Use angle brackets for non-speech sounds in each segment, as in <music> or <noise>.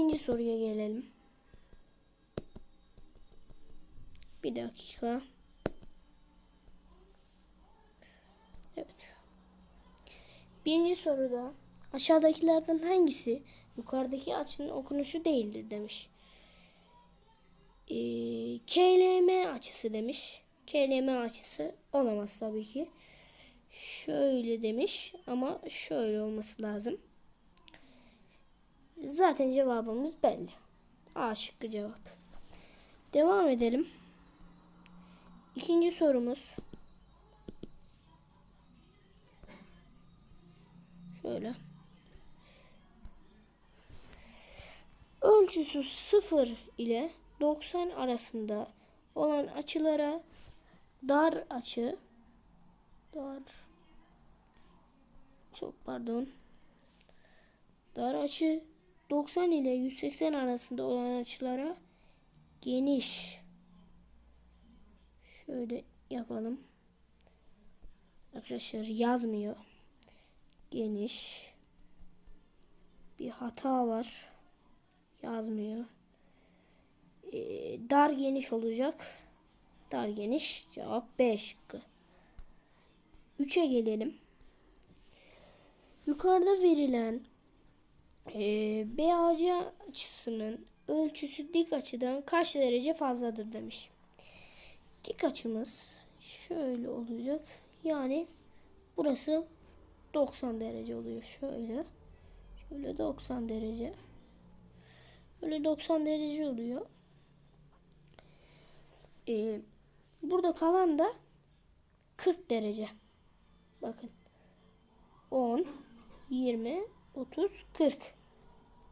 İkinci soruya gelelim. Bir dakika. Evet. Birinci soruda aşağıdakilerden hangisi yukarıdaki açının okunuşu değildir demiş. Ee, KLM açısı demiş. KLM açısı olamaz tabii ki. Şöyle demiş ama şöyle olması lazım. Zaten cevabımız belli. A şıkkı cevap. Devam edelim. İkinci sorumuz. Şöyle. Ölçüsü 0 ile 90 arasında olan açılara dar açı dar çok pardon dar açı 90 ile 180 arasında olan açılara geniş. Şöyle yapalım. Arkadaşlar yazmıyor. Geniş. Bir hata var. Yazmıyor. Ee, dar geniş olacak. Dar geniş. Cevap B şıkkı. 3'e gelelim. Yukarıda verilen e, BAC açısının ölçüsü dik açıdan kaç derece fazladır demiş. Dik açımız şöyle olacak. Yani burası 90 derece oluyor. Şöyle. Şöyle 90 derece. Böyle 90 derece oluyor. Ee, burada kalan da 40 derece. Bakın. 10, 20, 30, 40.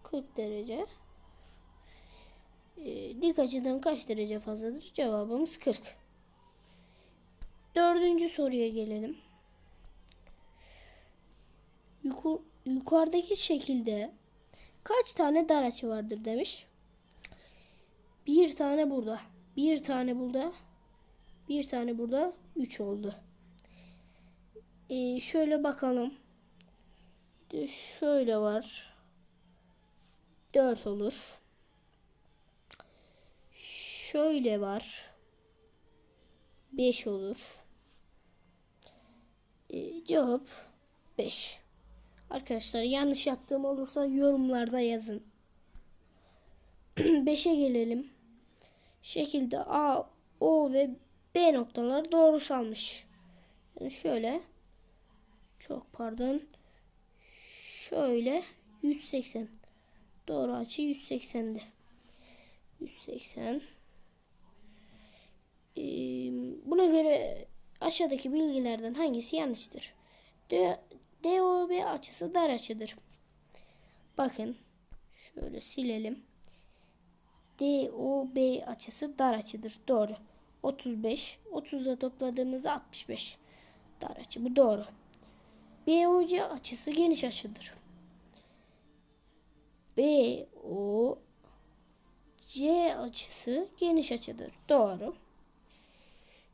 40 derece. Ee, dik açıdan kaç derece fazladır? Cevabımız 40. Dördüncü soruya gelelim. Yuku- yukarıdaki şekilde kaç tane dar açı vardır demiş. Bir tane burada. Bir tane burada. Bir tane burada. Üç oldu. Ee, şöyle bakalım. Şöyle var. 4 olur. Şöyle var. 5 olur. Ee, cevap 5. Arkadaşlar yanlış yaptığım olursa yorumlarda yazın. <clears throat> 5'e gelelim. Şekilde A, O ve B noktaları doğru salmış. Yani şöyle çok pardon. Şöyle 180. Doğru açı 180'di. 180. Ee, buna göre aşağıdaki bilgilerden hangisi yanlıştır? DOB açısı dar açıdır. Bakın şöyle silelim. DOB açısı dar açıdır. Doğru. 35. 30'la topladığımızda 65. Dar açı. Bu doğru. BOC açısı geniş açıdır. BO C açısı geniş açıdır. Doğru.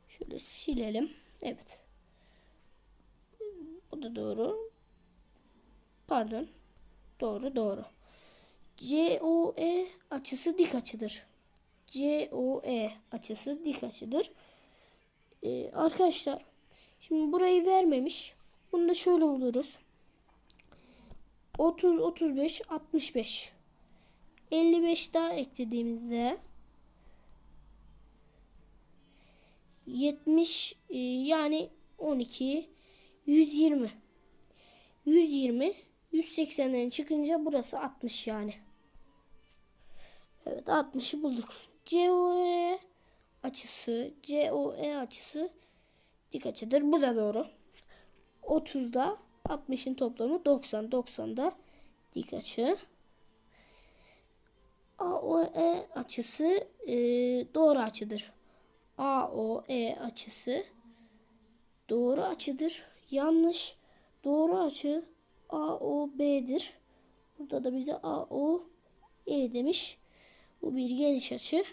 Şöyle silelim. Evet. Bu da doğru. Pardon. Doğru doğru. COE açısı dik açıdır. COE açısı dik açıdır. Ee, arkadaşlar şimdi burayı vermemiş. Bunu da şöyle buluruz. 30, 35, 65. 55 daha eklediğimizde 70 e, yani 12 120 120 180'den çıkınca burası 60 yani. Evet 60'ı bulduk. COE açısı COE açısı dik açıdır. Bu da doğru. 30'da 60'ın toplamı 90. 90'da dik açı. AOE açısı e, doğru açıdır. AOE açısı doğru açıdır. Yanlış. Doğru açı AOB'dir. Burada da bize AOE demiş. Bu bir geniş açı.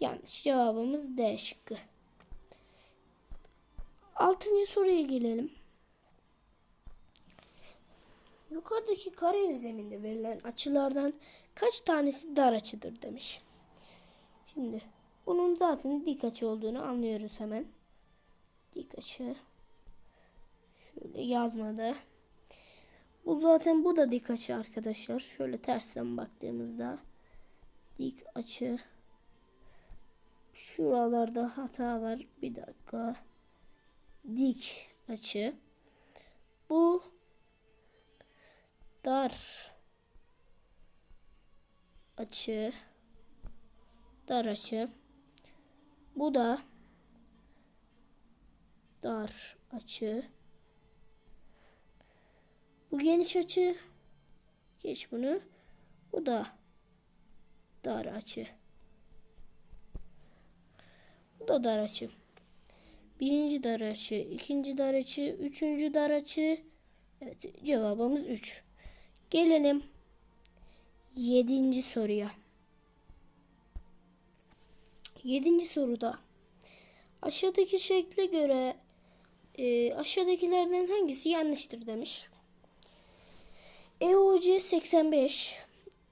Yanlış. Cevabımız D şıkkı. Altıncı soruya gelelim. Yukarıdaki kareli zeminde verilen açılardan kaç tanesi dar açıdır demiş. Şimdi bunun zaten dik açı olduğunu anlıyoruz hemen. Dik açı. Şöyle yazmadı. Bu zaten bu da dik açı arkadaşlar. Şöyle tersten baktığımızda dik açı. Şuralarda hata var. Bir dakika. Dik açı. Bu dar açı. Dar açı. Bu da dar açı. Bu geniş açı. Geç bunu. Bu da dar açı. Bu da dar açı. Birinci dar açı, ikinci dar açı, üçüncü dar açı. Evet cevabımız 3. Gelelim yedinci soruya. Yedinci soruda aşağıdaki şekle göre e, aşağıdakilerden hangisi yanlıştır demiş. EOC 85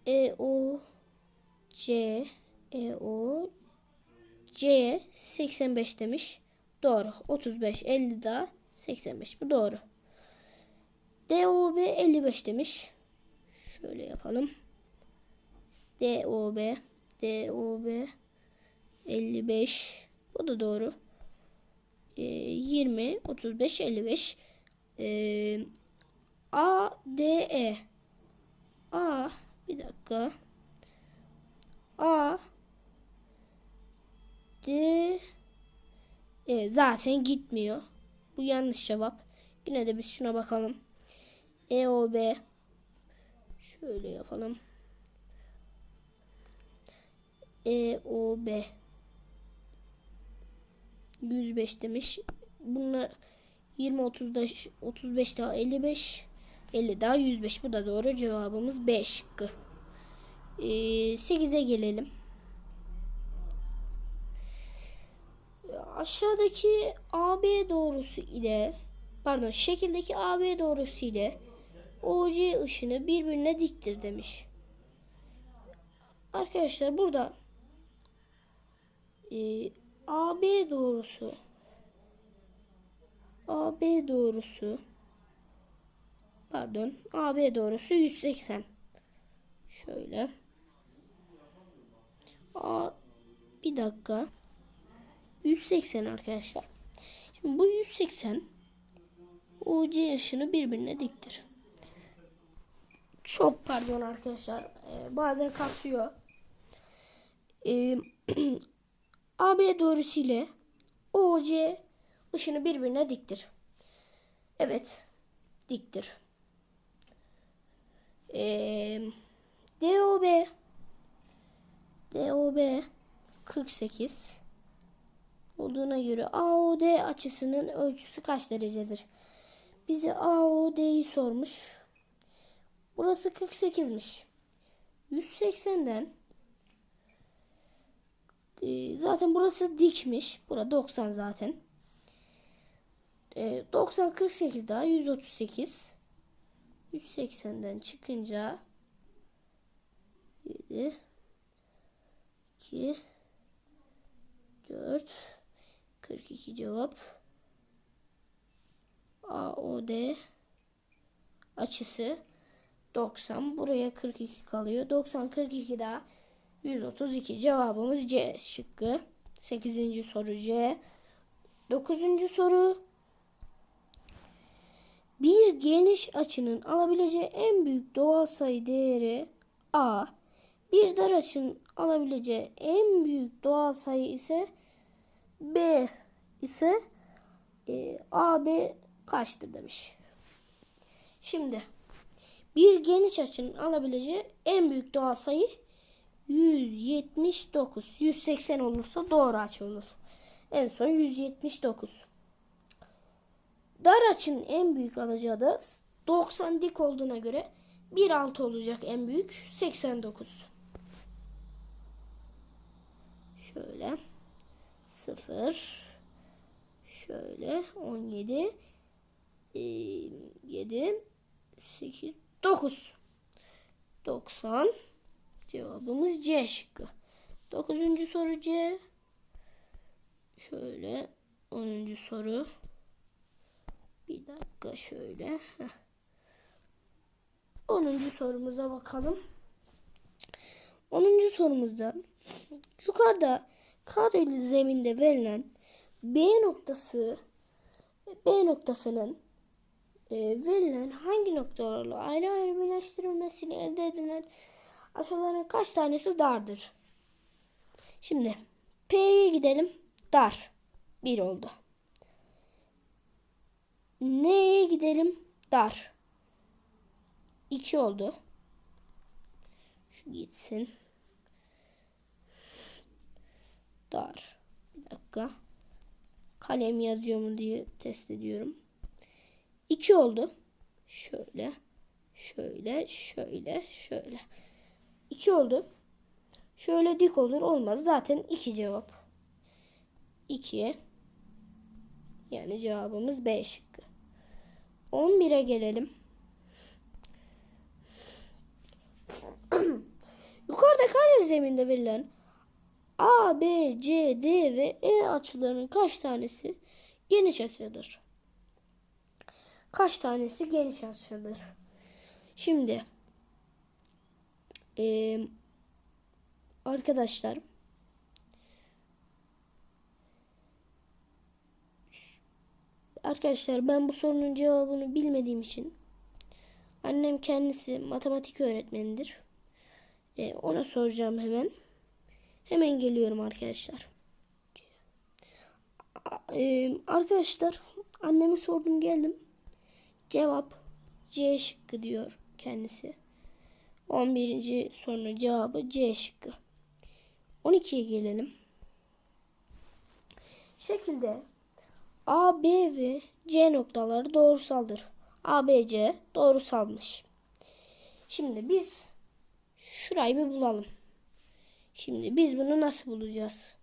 EO C EO C 85 demiş. Doğru. 35 50 daha 85 bu doğru. DOB 55 demiş. Şöyle yapalım. DOB DOB 55 bu da doğru. Ee, 20 35 55 ee, A D E A bir dakika A D e, zaten gitmiyor. Bu yanlış cevap. Yine de biz şuna bakalım. E O B şöyle yapalım. E O B 105 demiş. Bunlar 20 30 da 35 daha 55 50 daha 105 bu da doğru cevabımız B şıkkı. Ee, 8'e gelelim. Aşağıdaki AB doğrusu ile pardon şekildeki AB doğrusu ile OC ışını birbirine diktir demiş. Arkadaşlar burada e, AB doğrusu AB doğrusu pardon AB doğrusu 180 şöyle. A bir dakika 180 arkadaşlar şimdi bu 180 OC ışını birbirine diktir çok pardon arkadaşlar ee, bazen kasıyor ee, <clears throat> AB doğrusu ile OC ışını birbirine diktir. Evet. Diktir. Ee, DOB DOB 48 olduğuna göre AOD açısının ölçüsü kaç derecedir? Bize AOD'yi sormuş. Burası 48'miş. 180'den e, zaten burası dikmiş. Burada 90 zaten. E, 90 48 daha 138. 180'den çıkınca 7 2 4 42 cevap AOD açısı 90 buraya 42 kalıyor 90 42 daha 132 cevabımız C şıkkı 8. soru C 9. soru bir geniş açının alabileceği en büyük doğal sayı değeri A. Bir dar açının alabileceği en büyük doğal sayı ise B ise e, AB kaçtır demiş. Şimdi bir geniş açının alabileceği en büyük doğal sayı 179. 180 olursa doğru açı olur. En son 179. Dar açının en büyük alacağı da 90 dik olduğuna göre 1.6 olacak en büyük 89. Şöyle 0 şöyle 17 7 8 9. 90. Cevabımız C şıkkı. 9. soru C. Şöyle 10. soru. Bir dakika şöyle. Heh. 10. sorumuza bakalım. 10. sorumuzda yukarıda kareli zeminde verilen B noktası B noktasının e, verilen hangi noktalarla ayrı ayrı birleştirilmesiyle elde edilen aşağıların kaç tanesi dardır? Şimdi P'ye gidelim. Dar. 1 oldu. N'ye gidelim. Dar. 2 oldu. Şu gitsin. Dar. Bir dakika. Kalem yazıyor mu diye test ediyorum. 2 oldu. Şöyle. Şöyle. Şöyle. Şöyle. 2 oldu. Şöyle dik olur. Olmaz. Zaten 2 cevap. 2. Yani cevabımız B şıkkı. 11'e gelelim. <clears throat> Yukarıda kare zeminde verilen A, B, C, D ve E açılarının kaç tanesi geniş açıdır? Kaç tanesi geniş açıdır? Şimdi eee, arkadaşlar Arkadaşlar ben bu sorunun cevabını bilmediğim için annem kendisi matematik öğretmenidir. Ee, ona soracağım hemen. Hemen geliyorum arkadaşlar. Ee, arkadaşlar anneme sordum geldim. Cevap C şıkkı diyor kendisi. 11. sorunun cevabı C şıkkı. 12'ye gelelim. Şekilde A, B ve C noktaları doğrusaldır. A, B, C doğrusalmış. Şimdi biz şurayı bir bulalım. Şimdi biz bunu nasıl bulacağız?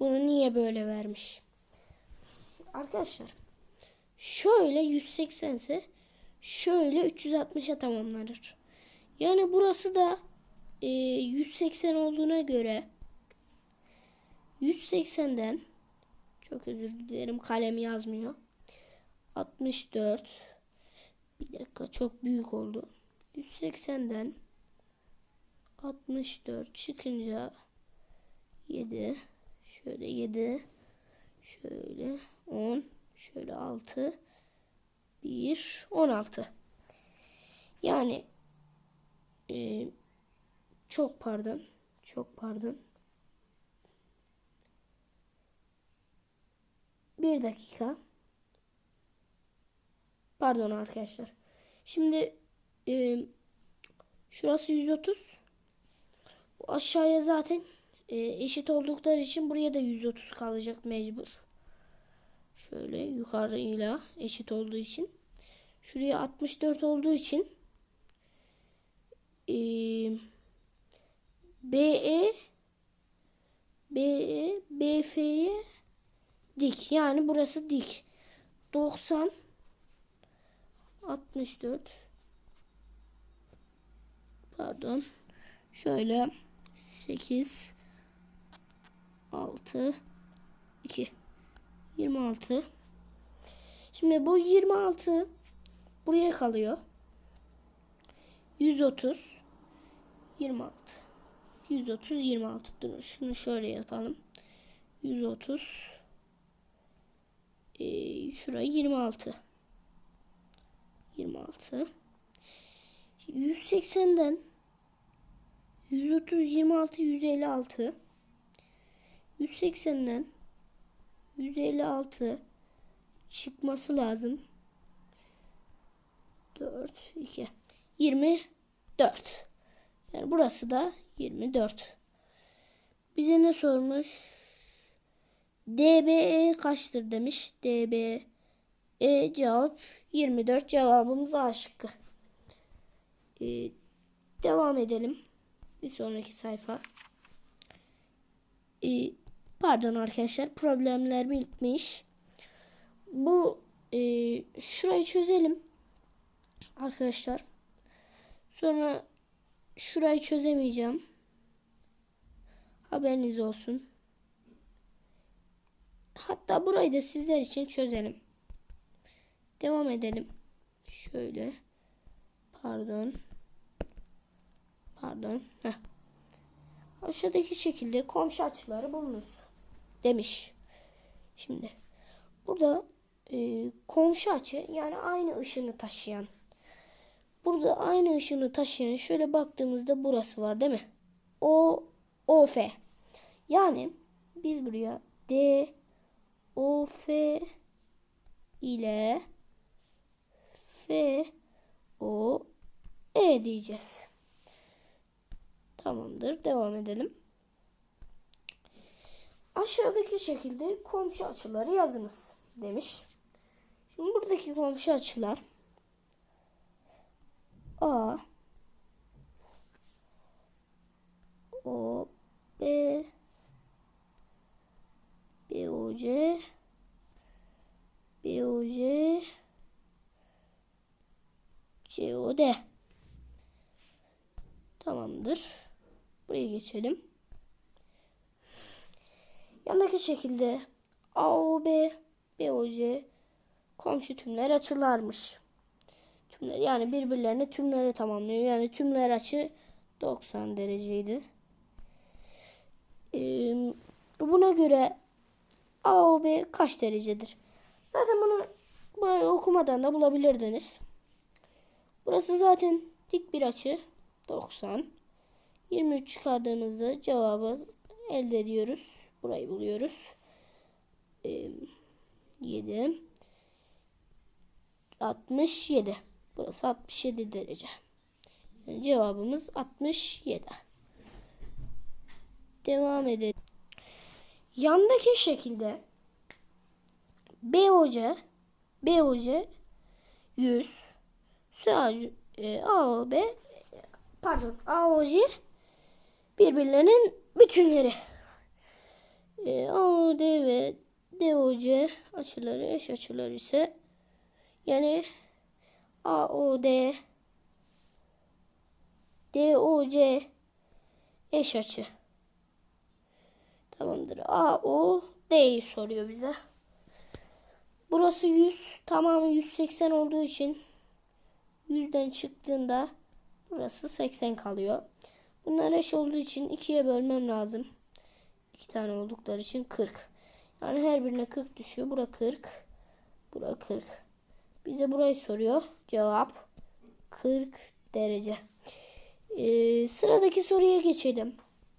Bunu niye böyle vermiş? Arkadaşlar şöyle 180 ise şöyle 360'a tamamlanır. Yani burası da e, 180 olduğuna göre 180'den çok özür dilerim kalem yazmıyor. 64 bir dakika çok büyük oldu. 180'den 64 çıkınca 7 şöyle 7 şöyle 10 şöyle 6 1 16 yani e, çok pardon çok pardon. Bir dakika. Pardon arkadaşlar. Şimdi e, şurası 130 bu aşağıya zaten e, eşit oldukları için buraya da 130 kalacak mecbur. Şöyle yukarıyla eşit olduğu için. Şuraya 64 olduğu için e, BE BE BF'ye dik. Yani burası dik. 90 64 pardon şöyle 8 6 2 26 Şimdi bu 26 buraya kalıyor. 130 26 130 26 Durun şunu şöyle yapalım. 130 ee, şurayı 26 26 180'den 130 26 156 180'den 156 çıkması lazım. 4 2 24. Yani burası da 24. Bize ne sormuş? DBE kaçtır demiş. DBE cevap 24 cevabımız A şıkkı. Ee, devam edelim. Bir sonraki sayfa. Ee, pardon arkadaşlar problemler bitmiş. Bu e, şurayı çözelim. Arkadaşlar Sonra şurayı çözemeyeceğim. Haberiniz olsun. Hatta burayı da sizler için çözelim. Devam edelim. Şöyle. Pardon. Pardon. Heh. Aşağıdaki şekilde komşu açıları bulunuz. Demiş. Şimdi. Burada e, komşu açı yani aynı ışını taşıyan. Burada aynı ışını taşıyan şöyle baktığımızda burası var değil mi? O O F. Yani biz buraya D O F ile F O E diyeceğiz. Tamamdır. Devam edelim. Aşağıdaki şekilde komşu açıları yazınız demiş. Şimdi buradaki komşu açılar A O B B O C B O C C O D Tamamdır. Buraya geçelim. Yandaki şekilde AOB, BOC komşu tümler açılarmış. Tümler yani birbirlerine tümleri tamamlıyor. Yani tümler açı 90 dereceydi. Ee, buna göre AOB kaç derecedir? Zaten bunu burayı okumadan da bulabilirdiniz. Burası zaten dik bir açı 90. 23 çıkardığımızda cevabı elde ediyoruz. Burayı buluyoruz. Ee, 7 67. Burası 67 derece. Yani cevabımız 67. Devam edelim. Yandaki şekilde BOC BOC 100 SAOB AOB pardon AOC birbirlerinin bütünleri. E, AOD ve DOC açıları eş açılar ise yani AOD DOC eş açı. Tamamdır. AOD'yi soruyor bize. Burası 100. Tamamı 180 olduğu için 100'den çıktığında burası 80 kalıyor. Bunlar eş olduğu için ikiye bölmem lazım. İki tane oldukları için 40. Yani her birine 40 düşüyor. Bura 40. Bura 40. Bize burayı soruyor. Cevap 40 derece. Ee, sıradaki soruya geçelim.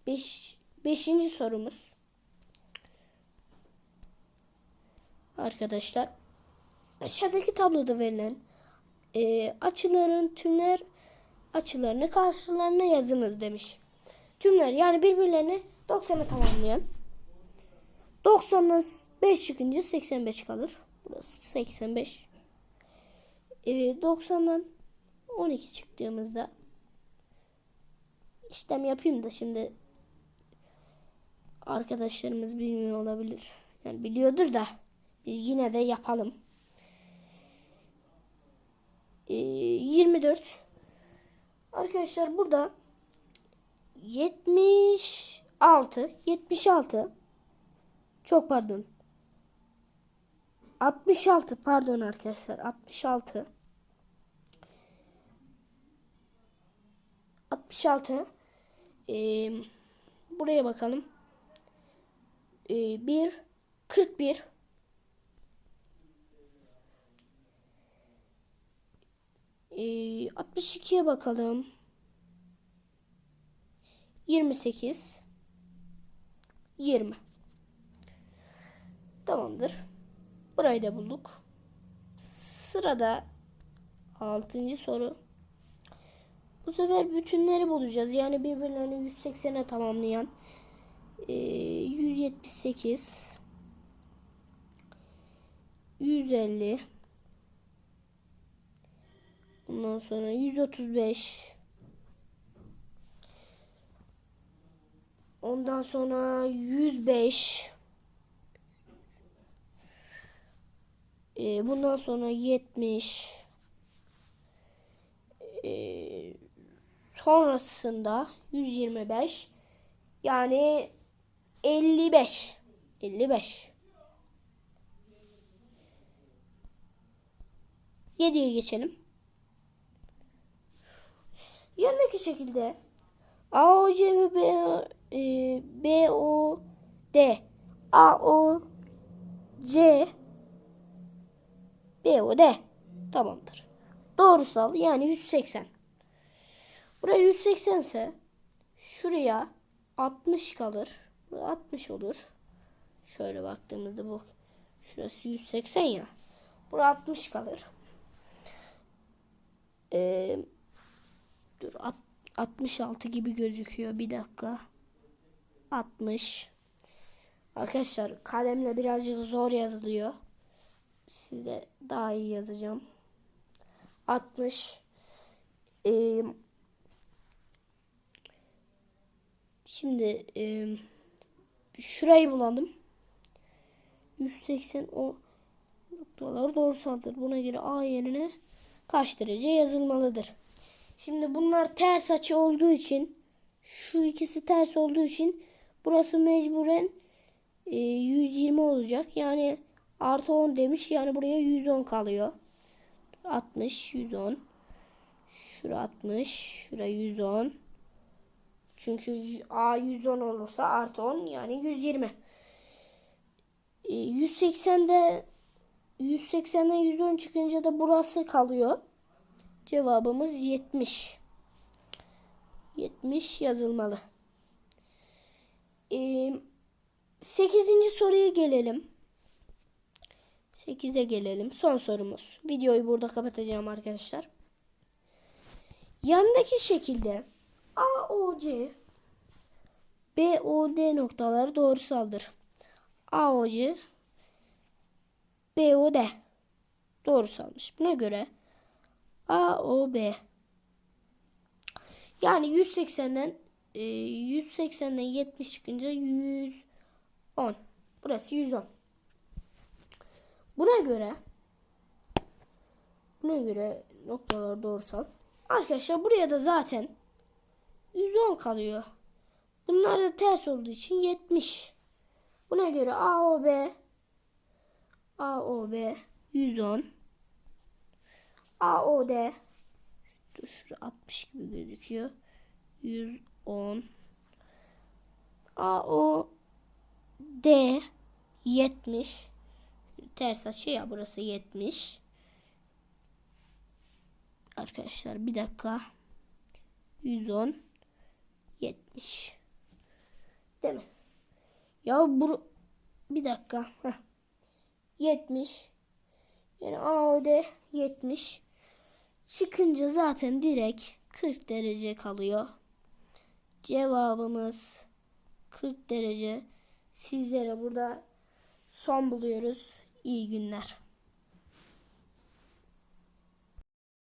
Beş, beşinci sorumuz. Arkadaşlar aşağıdaki tabloda verilen e, açıların tümler açılarını karşılarına yazınız demiş. Tümler yani birbirlerini 90'a tamamlayan. 90'dan 5 çıkınca 85 kalır. Burası 85. E, 90'dan 12 çıktığımızda işlem yapayım da şimdi arkadaşlarımız bilmiyor olabilir. Yani biliyordur da biz yine de yapalım. E, 24 Arkadaşlar burada 76 76 çok pardon 66 pardon arkadaşlar 66 66 ee, buraya bakalım. Ee, 1 41 ee, 62'ye bakalım 28 20 Tamamdır. Burayı da bulduk. Sırada 6. soru. Bu sefer bütünleri bulacağız. Yani birbirlerini 180'e tamamlayan e, 178 150 Ondan sonra 135 Ondan sonra 105 ee, bundan sonra 70 ee, Sonrasında 125 yani 55. 55. 7'ye geçelim. Yanındaki şekilde A, O, C ve B, e, B, O, D. A, O, C, B, O, D. Tamamdır. Doğrusal yani 180. Buraya 180 ise şuraya 60 kalır. Buraya 60 olur. Şöyle baktığımızda bu şurası 180 ya. Buraya 60 kalır. Ee, dur at- 66 gibi gözüküyor. Bir dakika. 60. Arkadaşlar kalemle birazcık zor yazılıyor. Size daha iyi yazacağım. 60. Ee, şimdi e, şurayı bulalım. 180 o noktalar doğrusaldır. Buna göre A yerine kaç derece yazılmalıdır? Şimdi bunlar ters açı olduğu için şu ikisi ters olduğu için burası mecburen e, 120 olacak. Yani artı 10 demiş. Yani buraya 110 kalıyor. 60, 110. Şura 60, şura 110. Çünkü A 110 olursa artı 10 yani 120. E, 180'de 180'den 110 çıkınca da burası kalıyor. Cevabımız 70. 70 yazılmalı. Ee, 8. soruya gelelim. 8'e gelelim. Son sorumuz. Videoyu burada kapatacağım arkadaşlar. Yandaki şekilde AOC BOD noktaları doğrusaldır. AOC BOD doğrusalmış. Buna göre AOB yani 180'den e, 180'den 70 çıkınca 110. Burası 110. Buna göre buna göre noktalar doğrusal. Arkadaşlar buraya da zaten 110 kalıyor. Bunlar da ters olduğu için 70. Buna göre AOB AOB 110 AOD dur şurada 60 gibi gözüküyor. 110 AOD 70 ters açı ya burası 70 Arkadaşlar bir dakika. 110 70 Değil mi? Ya bu bir dakika. Heh. 70 yani AOD 70 çıkınca zaten direkt 40 derece kalıyor. Cevabımız 40 derece. Sizlere burada son buluyoruz. İyi günler.